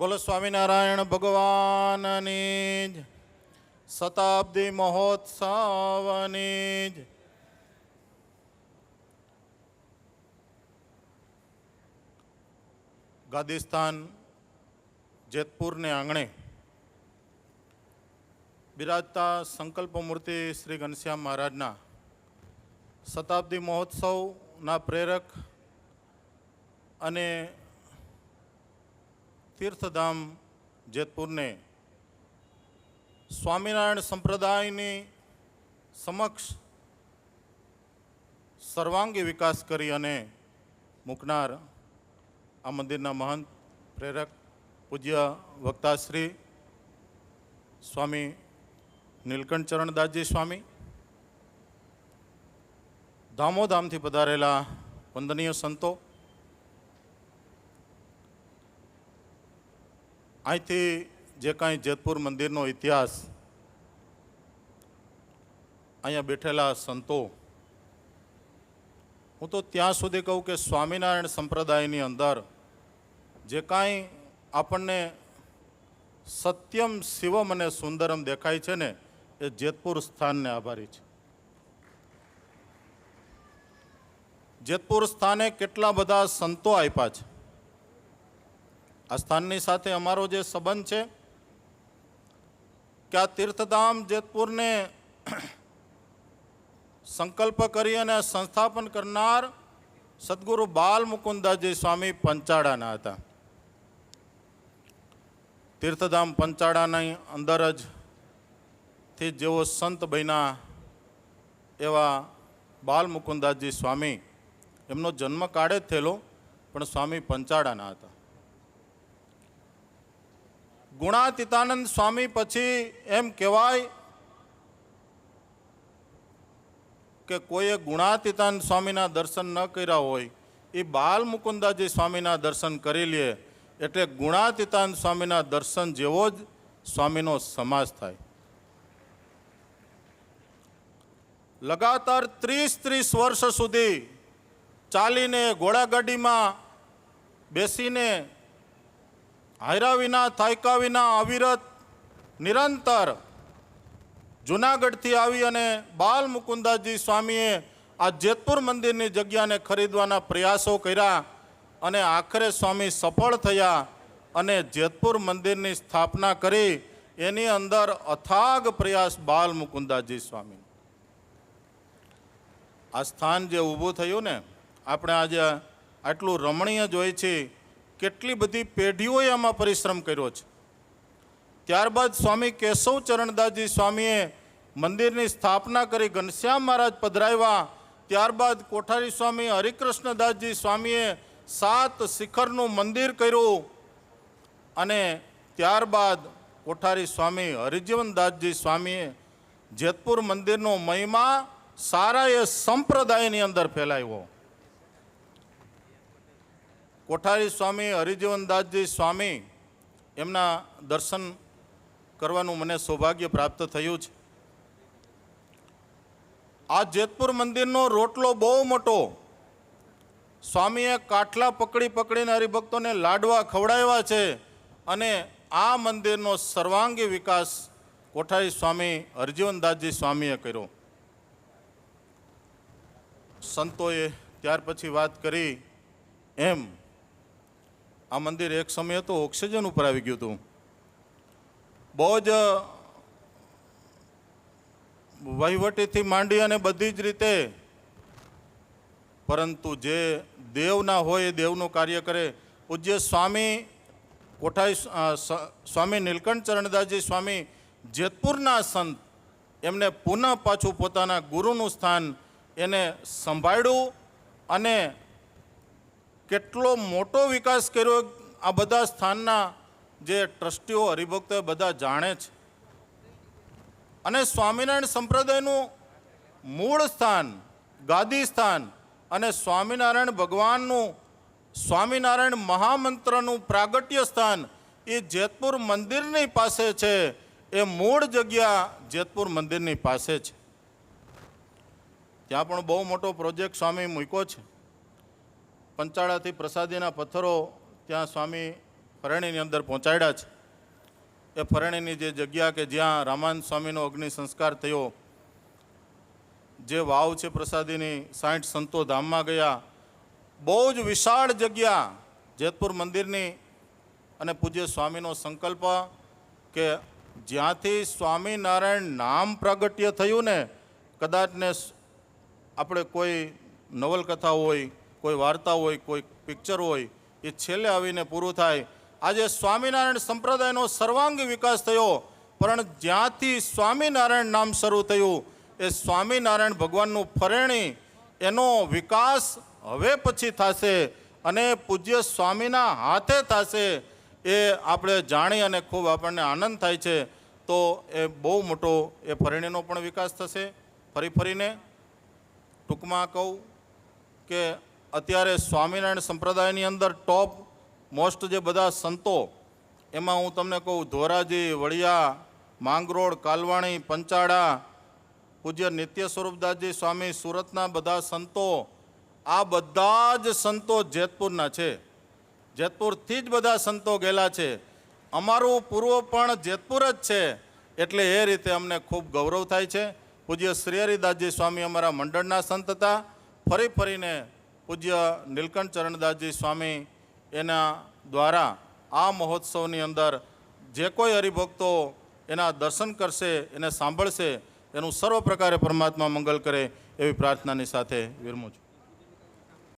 બોલો સ્વામિનારાયણ ભગવાનની જ. શતાબ્દી મહોત્સવની જ. ગાદિસ્તાન, જેતપુરને આંગણે બિરાજતા સંકલ્પ મૂર્તિ શ્રી ઘનશ્યામ મહારાજના શતાબ્દી મહોત્સવના પ્રેરક અને તીર્થધામ જેતપુરને સ્વામિનારાયણ સંપ્રદાયની સમક્ષ સર્વાંગી વિકાસ કરી અને મૂકનાર આ મંદિરના મહંત પ્રેરક પૂજ્ય વક્તાશ્રી સ્વામી નીલકંઠ ચરણદાસજી સ્વામી ધામોધામથી પધારેલા વંદનીય સંતો અહીંથી જે કાંઈ જેતપુર મંદિરનો ઇતિહાસ, અહીંયા બેઠેલા સંતો, હું તો ત્યાં સુધી કહું કે સ્વામિનારાયણ સંપ્રદાયની અંદર જે કાંઈ આપણને સત્યમ શિવમ અને સુંદરમ દેખાય છે ને, એ જેતપુર સ્થાનને આભારી છે. જેતપુર સ્થાને કેટલા બધા સંતો આપ્યા છે? આ સ્થાનની સાથે અમારો જે સંબંધ છે, કે આ તીર્થધામ જેતપુરને સંકલ્પ કરી અને સંસ્થાપન કરનાર સદગુરુ બાલ મુકુંદાજી સ્વામી પંચાળાના હતા. તીર્થધામ પંચાળાની અંદર જ થી જેઓ સંત બન્યા એવા બાલ મુકુંદાસજી સ્વામી, એમનો જન્મ કાળે જ થયેલો, પણ સ્વામી પંચાળાના હતા. ગુણાતીતાનંદ સ્વામી પછી એમ કહેવાય કે કોઈએ ગુણાતીતાનંદ સ્વામીના દર્શન ન કર્યા હોય એ બાલ મુકુંદાજી સ્વામીના દર્શન કરી લે, એટલે ગુણાતીતાનંદ સ્વામીના દર્શન જેવો જ સ્વામીનો સમાસ થાય. લગાતાર ત્રીસ ત્રીસ વર્ષ સુધી ચાલીને ઘોડાગાડીમાં બેસીને હાયરા વિના, થાયકા વિના અવિરત, નિરંતર જુનાગઢથી આવી અને બાલ મુકુંદાજી સ્વામીએ આ જેતપુર મંદિરની જગ્યાને ખરીદવાના પ્રયાસો કર્યા અને આખરે સ્વામી સફળ થયા અને જેતપુર મંદિરની સ્થાપના કરી. એની અંદર અથાગ પ્રયાસ બાલ મુકુંદાજી સ્વામી. આ સ્થાન જે ઊભું થયું ને, આપણે આજે આટલું રમણીય જોઈએ છે. કેટલી બધી પેઢીઓએ આમાં પરિશ્રમ કર્યો છે. ત્યારબાદ સ્વામી કેશવ ચરણદાસજી સ્વામીએ મંદિરની સ્થાપના કરી ઘનશ્યામ મહારાજ પધરાવ્યા. ત્યારબાદ કોઠારી સ્વામી હરિકૃષ્ણદાસજી સ્વામીએ સાત શિખરનું મંદિર કર્યું. અને ત્યારબાદ કોઠારી સ્વામી હરિજીવનદાસજી સ્વામીએ જેતપુર મંદિરનો મહિમા સારા એ સંપ્રદાયની અંદર ફેલાવ્યો. કોઠારી સ્વામી, હરિજીવનદાસજી સ્વામી એમના દર્શન કરવાનું મને સૌભાગ્ય પ્રાપ્ત થયું છે. આ જેતપુર મંદિરનો રોટલો બહુ મોટો. સ્વામીએ કાટલા પકડી પકડીને હરિભક્તોને લાડવા ખવડાવ્યા છે અને આ મંદિરનો સર્વાંગી વિકાસ કોઠારી સ્વામી, હરજીવનદાસજી સ્વામીએ કર્યો. સંતોએ ત્યાર પછી વાત કરી એમ આ મંદિર એક સમયે તો ઓક્સિજન ઉપર આવી ગયું હતું. બહુ જ વહીવટીથી માંડી અને બધી જ રીતે. પરંતુ જે દેવના હોય એ દેવનું કાર્ય કરે. પૂજ્ય સ્વામી કોઠાઈ સ્વામી નીલકંઠ ચરણદાસજી સ્વામી જેતપુરના સંત, એમને પુનઃ પાછું પોતાના ગુરુનું સ્થાન એને સંભાળ્યું અને કેટલો મોટો વિકાસ કર્યો આ બધા સ્થાનના જે ટ્રસ્ટીઓ, હરિભક્તો બધા જાણે છે. અને સ્વામિનારાયણ સંપ્રદાયનું મૂળ સ્થાન, ગાદી સ્થાન અને સ્વામિનારાયણ ભગવાનનું, સ્વામિનારાયણ મહામંત્રનું પ્રાગટ્ય સ્થાન એ જેતપુર મંદિરની પાસે છે. એ મૂળ જગ્યા જેતપુર મંદિરની પાસે છે. ત્યાં પણ બહુ મોટો પ્રોજેક્ટ સ્વામી મૂક્યો છે. પંચાળાથી પ્રસાદીના પથ્થરો ત્યાં સ્વામી ફરણીની અંદર પહોંચાડ્યા છે. એ ફરણીની જે જગ્યા કે જ્યાં રામાન સ્વામીનો અગ્નિ સંસ્કાર થયો, જે વાવ છે પ્રસાદીની સાઠ સંતો ધામમાં ગયા, બહુ જ વિશાળ જગ્યા, જેતપુર મંદિરની અને પૂજ્ય સ્વામીનો સંકલ્પ કે જ્યાંથી સ્વામિનારાયણ નામ પ્રાગટ્ય થયું ને કદાચને આપણે કોઈ નવલકથા હોય કોઈ વાર્તા હોય, કોઈ પિક્ચર હોય, એ છેલ્લે આવીને પૂરું થાય. આજે સ્વામિનારાયણ સંપ્રદાયનો સર્વાંગી વિકાસ થયો, પણ જ્યાંથી સ્વામિનારાયણ નામ શરૂ થયું, એ સ્વામિનારાયણ ભગવાનનું ફરેણી, એનો વિકાસ હવે પછી થશે અને પૂજ્ય સ્વામીના હાથે થશે એ આપણે જાણી અને ખૂબ આપણને આનંદ થાય છે. તો એ બહુ મોટો એ ફરેણીનો પણ વિકાસ થશે. ફરી ફરીને ટૂંકમાં કહું કે અત્યારે સ્વામિનારાયણ સંપ્રદાયની અંદર ટોપ મોસ્ટ જે બધા સંતો, એમાં હું તમને કહું, ધોરાજી, વડિયા, માંગરોળ, કાલવાણી, પંચાળા, પૂજ્ય નિત્ય સ્વરૂપદાસજી સ્વામી, સુરતના બધા સંતો, આ બધા જ સંતો જેતપુરના છે. જેતપુરથી જ બધા સંતો ગયેલા છે. અમારું પૂર્વ પણ જેતપુર જ છે, એટલે એ રીતે અમને ખૂબ ગૌરવ થાય છે. પૂજ્ય શ્રી હરિદાસજી સ્વામી અમારા મંડળના સંત હતા. ફરી ફરીને પૂજ્ય નીલકંઠ ચરણદાસજી સ્વામી એના દ્વારા આ મહોત્સવની અંદર જે કોઈ હરિભક્તો એના દર્શન કરશે, એને સાંભળશે, એનું સર્વ પ્રકારે પરમાત્મા મંગલ કરે એવી પ્રાર્થનાની સાથે વિરમું છું.